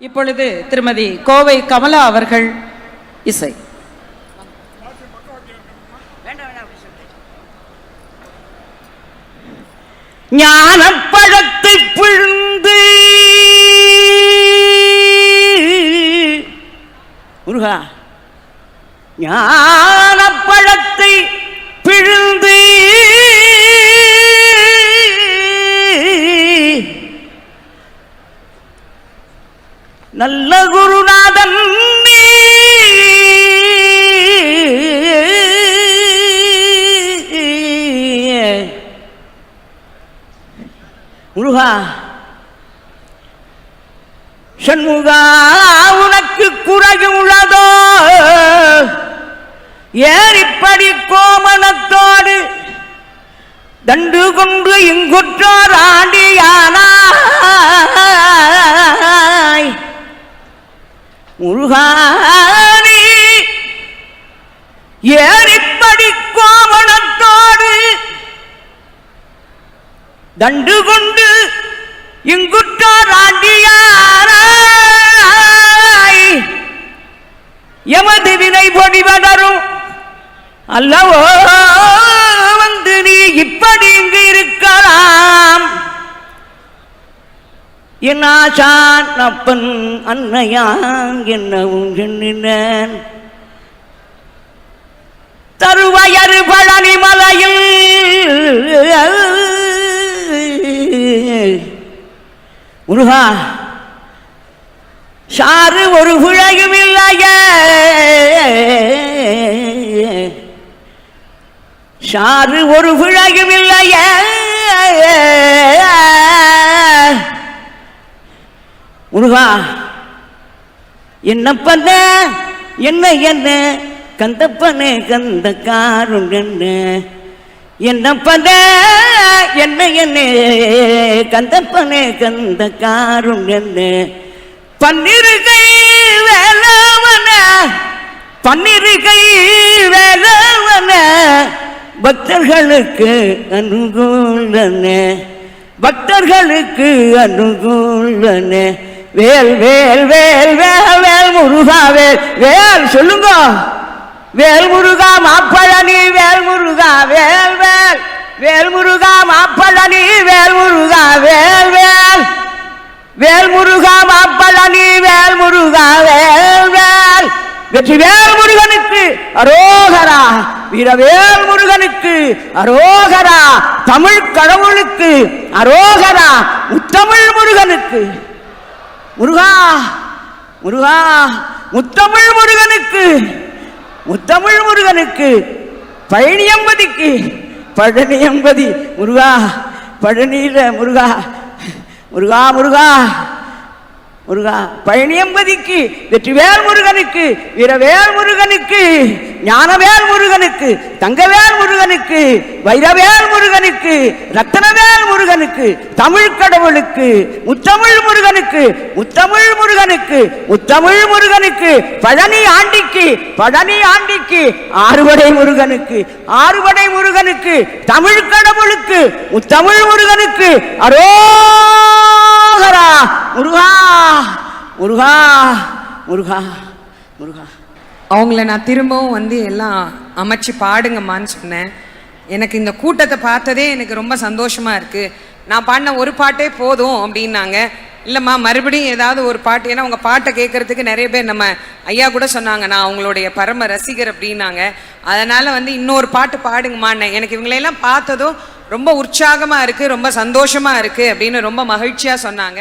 இப்பொழுது திருமதி கோவை கமலா அவர்கள் இசை. ஞானப்பழத்தை பிழுந்து முருகா ஞானப்பழத்தை நல்ல குருநாதன் முருகா சண்முகா உனக்கு குறைவு உள்ளதோ? ஏறிப்படி கோமன முருகானி ஏறிப்படி கோவணத்தோடு தண்டு கொண்டு இங்குற்றார் ஆண்டியாராய். எமது வினை பொடிவதரும் அல்லவோ வந்து நீ இப்படி இங்கு இருக்கலாம். என் ஆசான் அப்பன் அன்னையான் என்னவும் எண்ணினேன். தருவயறு பழனி மலையில். முருகா சாறு ஒரு குழையும் இல்லைய. சாறு ஒரு குழையும் இல்லைய. முருகா என்ன பண்ண? என்ன என்ன? கந்தப்பனே கந்த காரும் என்ன? பண்ண? என்ன என்ன? கந்தப்பனே கந்த காரும் பன்னிருகை வேலவன பன்னிருகை வேலவன பக்தர்களுக்கு அனுகூலன பக்தர்களுக்கு அனுகூலன. வேல் வேல் வேல் வேல் வேல் முருகா வேல். வேல் சொல்லுங்க. வேல் முருகா மாப்பழனி வேல் முருகா வேல் வேல். வேல் முருகா மாப்பழனி வேல் முருகா வேல் வேல். வேல் முருகா மாப்பழனி வேல் முருகா வேல் வேல். வெற்றி வேல் முருகனுக்கு அரோகரா. வீரவேல் முருகனுக்கு அரோகரா. தமிழ் கடவுளுக்கு அரோகரா. உத்தமிழ் முருகனுக்கு முருகா முருகா முத்தமிழ் முருகனுக்கு முத்தமிழ் முருகனுக்கு பழனியம்பதிக்கு பழனியம்பதி முருகா பழனியில முருகா முருகா முருகா. முருகா பழனியம்பதிக்கு வெற்றிவேல் முருகனுக்கு வீரவேல் முருகனுக்கு ஞானவேல் முருகனுக்கு தங்கவேல் முருகனுக்கு வைரவேல் முருகனுக்கு ரத்தனவேல் முருகனுக்கு தமிழ் கடவுளுக்கு முத்தமிழ் முருகனுக்கு முத்தமிழ் முருகனுக்கு முத்தமிழ் முருகனுக்கு பழனி ஆண்டிக்கு பழனி ஆண்டிக்கு ஆறுபடை முருகனுக்கு ஆறுபடை முருகனுக்கு தமிழ் கடவுளுக்கு முத்தமிழ் முருகனுக்கு அரோ முருகா முருகா முருகா முருகா. அவங்கள நான் திரும்பவும் வந்து எல்லாம் அமைச்சு பாடுங்கம்மான்னு சொன்னேன். எனக்கு இந்த கூட்டத்தை பார்த்ததே எனக்கு ரொம்ப சந்தோஷமா இருக்கு. நான் பாடின ஒரு பாட்டே போதும் அப்படின்னாங்க. இல்லைம்மா மறுபடியும் ஏதாவது ஒரு பாட்டு? ஏன்னா உங்கள் பாட்டை கேட்கறதுக்கு நிறைய பேர் நம்ம ஐயா கூட சொன்னாங்க நான் அவங்களுடைய பரம ரசிகர் அப்படின்னாங்க. அதனால் வந்து இன்னொரு பாட்டு பாடுங்கம்மான்னு. எனக்கு இவங்களையெல்லாம் பார்த்ததும் ரொம்ப உற்சாகமாக இருக்குது ரொம்ப சந்தோஷமாக இருக்குது அப்படின்னு ரொம்ப மகிழ்ச்சியாக சொன்னாங்க.